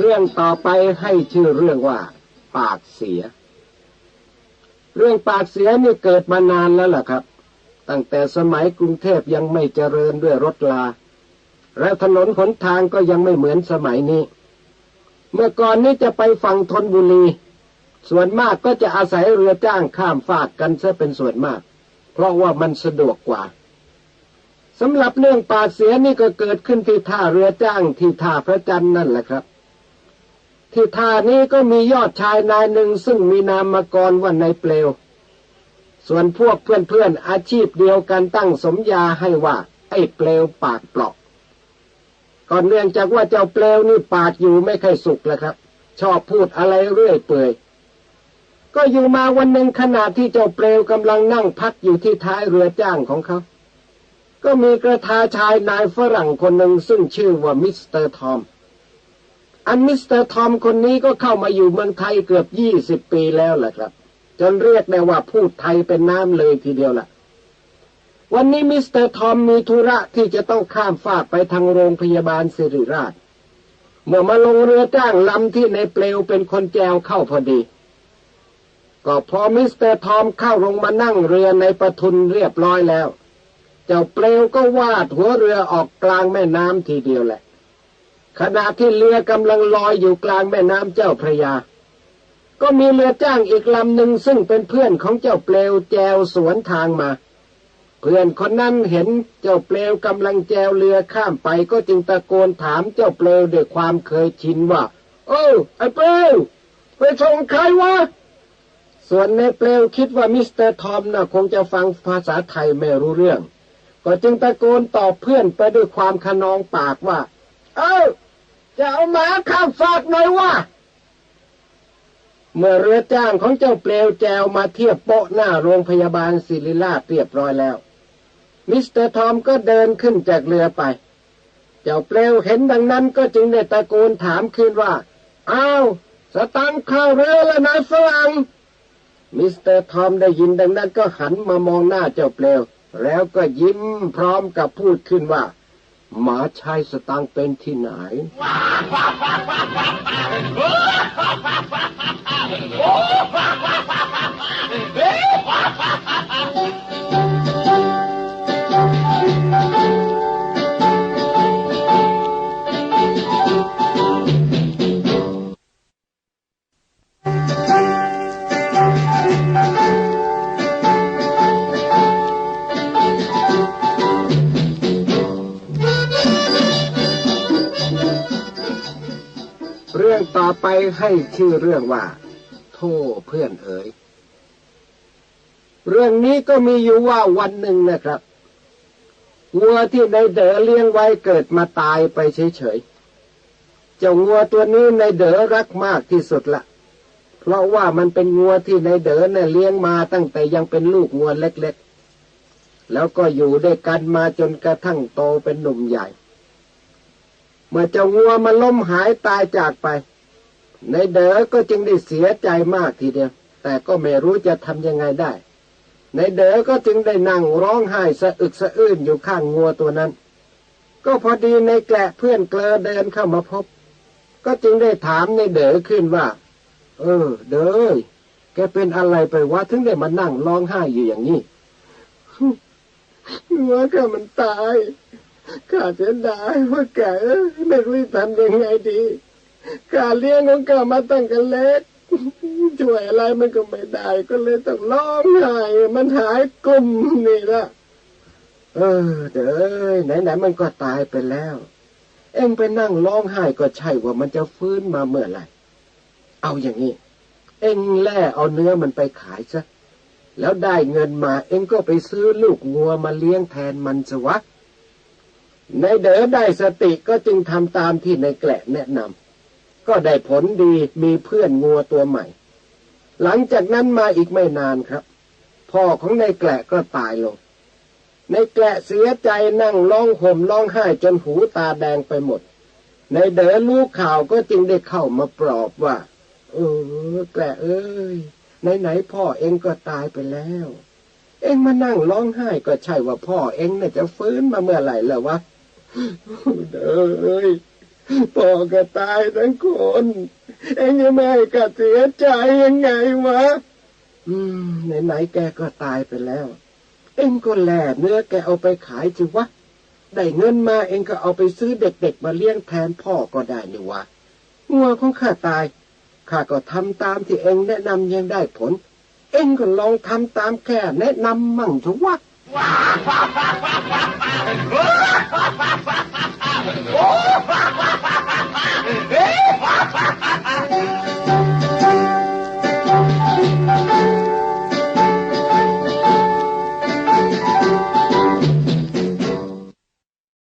เรื่องต่อไปให้ชื่อเรื่องว่า ปากเสีย เรื่องปากเสียนี่เกิดมานานแล้วล่ะครับ ตั้งแต่สมัยกรุงเทพยังไม่เจริญด้วยรถลา และถนนหนทางก็ยังไม่เหมือนสมัยนี้ เมื่อก่อนนี้จะไปฝั่งธนบุรี ส่วนมากก็จะอาศัยเรือจ้างข้ามฝากกันซะเป็นส่วนมาก เพราะว่ามันสะดวกกว่าสำหรับเรื่องปากเสียนี่ก็เกิดขึ้นที่ท่าเรือจ้างที่ท่าพระจันทร์นั่นแหละครับ ที่ท่านี้ก็มียอดชายนายหนึ่งซึ่งมีนามมากรว่านายเปลว ส่วนพวกเพื่อนๆออาชีพเดียวกันตั้งสมญาให้ว่า ไอ้เปลวปากเปลอกก่อนเนื่องจากว่าเจ้าเปลวนี่ปากอยู่ไม่ค่อยสุกแล้วครับ ชอบพูดอะไรเรื่อยเปื่อย ก็อยู่มาวันหนึ่งขณะที่เจ้าเปลวกำลังนั่งพักอยู่ที่ท้ายเรือจ้างของเขา ก็มีกระทาชายนายฝรั่งคนหนึ่งซึ่งชื่อว่ามิสเตอร์ทอม อันมิสเตอร์ทอมคนนี้ก็เข้ามาอยู่เมืองไทยเกือบยี่สิบปีแล้วแหละครับ จนเรียกได้ว่าพูดไทยเป็นน้ำเลยทีเดียวละ่ะ วันนี้มิสเตอร์ทอมมีธุระที่จะต้องข้ามฟากไปทางโรงพยาบาลสิริราช เมื่อมาลงเรือจ้างลำที่ในเปลวเป็นคนแจวเข้าพอดี ก็พอมิสเตอร์ทอมเข้าลงมานั่งเรือในประทุนเรียบร้อยแล้ว เจ้าเปลวก็วาดหัวเรือออกกลางแม่น้ำทีเดียวแหละ ขณะที่เรือกำลังลอยอยู่กลางแม่น้ำเจ้าพระยา ก็มีเรือจ้างอีกลำหนึ่งซึ่งเป็นเพื่อนของเจ้าเปลวแจวสวนทางมา เพื่อนคนนั้นเห็นเจ้าเปลวกำลังแจวเรือข้ามไปก็จึงตะโกนถามเจ้าเปลวด้วยความเคยชินว่า โอ้ไอ้เปลวไปส่งใครวะส่วนในเปลวคิดว่ามิสเตอร์ทอมน่ะคงจะฟังภาษาไทยไม่รู้เรื่อง ก็จึงตะโกนตอบเพื่อนไปด้วยความขนองปากว่า เอ้าจะเอาหมาข้ามฟากหน่อยว่า เมื่อเรือจ้างของเจ้าเปลวแจวมาเทียบโปะหน้าโรงพยาบาลศิริราชเรียบร้อยแล้ว มิสเตอร์ทอมก็เดินขึ้นจากเรือไป เจ้าเปลวเห็นดังนั้นก็จึงได้ตะโกนถามคืนว่าอ้าวสตังเข้าเรือแล้วนะฝรั่งมิสเตอร์ทอมได้ยินดังนั้นก็หันมามองหน้าเจ้าเปลว แล้วก็ยิ้มพร้อมกับพูดขึ้นว่า หมาชายสตังเป็นที่ไหน ต่อไปให้ชื่อเรื่องว่า โทษเพื่อนเอ๋ยเรื่องนี้ก็มีอยู่ว่าวันหนึ่งนะครับวัวที่ในเด๋อเลี้ยงไว้เกิดมาตายไปเฉยๆเจ้างัวตัวนี้ในเด๋อรักมากที่สุดละเพราะว่ามันเป็นงัวที่ในเด๋อเนี่ยเลี้ยงมาตั้งแต่ยังเป็นลูกงัวเล็กๆ แล้วก็อยู่ด้วยกันมาจนกระทั่งโตเป็นหนุ่มใหญ่ เมื่อเจ้างัวมันล้มหายตายจากไป ในเด๋อก็จึงได้เสียใจมากทีเดียว แต่ก็ไม่รู้จะทำยังไงได้ ในเด๋อก็จึงได้นั่งร้องไห้สะอึกสะอื้นอยู่ข้างงัวตัวนั้น ก็พอดีในแกละเพื่อนเกลอเดินเข้ามาพบ ก็จึงได้ถามในเด๋อขึ้นว่า เออ เด๋อแกเป็นอะไรไปวะถึงได้มานั่งร้องไห้อยู่อย่างนี้งัวก็มันตาย ข้าเสียดายว่าแกไม่รู้ทำยังไงดี การเลี้ยงของกามาตั้งกันเล็กช่วยอะไรมันก็ไม่ได้ ก็เลยต้องร้องไห้มันหายกลุ่มนี่ละเออเด้อไหนไหนมันก็ตายไปแล้ว เอ็งไปนั่งร้องไห้ก็ใช่ว่ามันจะฟื้นมาเมื่อไหร่เอาอย่างนี้ เอ็งแล่เอาเนื้อมันไปขายซะแล้วได้เงินมา เอ็งก็ไปซื้อลูกงัวมาเลี้ยงแทนมันสวะ ในเด๋อได้สติก็จึงทำตามที่ในแกละแนะนำก็ได้ผลดีมีเพื่อนงัวตัวใหม่ หลังจากนั้นมาอีกไม่นานครับ พ่อของในแกละก็ตายลง ในแกละเสียใจนั่งร้องห่มร้องไห้จนหูตาแดงไปหมด ในเด๋อรู้ข่าวก็จึงได้เข้ามาปลอบว่า เออแกละเอ้ยไหนๆพ่อเองก็ตายไปแล้ว เองมานั่งร้องไห้ก็ใช่ว่าพ่อเองน่ะจะฟื้นมาเมื่อไหร่แล้ววะ เด้อพ่อก็ตายทั้งคน เองจะไม่ให้ข้าเสียใจยังไงวะอืมไหนๆแกก็ตายไปแล้ว เองก็แหล่เนื้อแกเอาไปขายสิวะ ได้เงินมาเองก็เอาไปซื้อเด็กๆมาเลี้ยงแทนพ่อก็ได้นี่วะงัวของข้าตายข้าก็ทำตามที่เองแนะนำยังได้ผล เองก็ลองทำตามแค่แนะนำมั่งสิวะ Oh!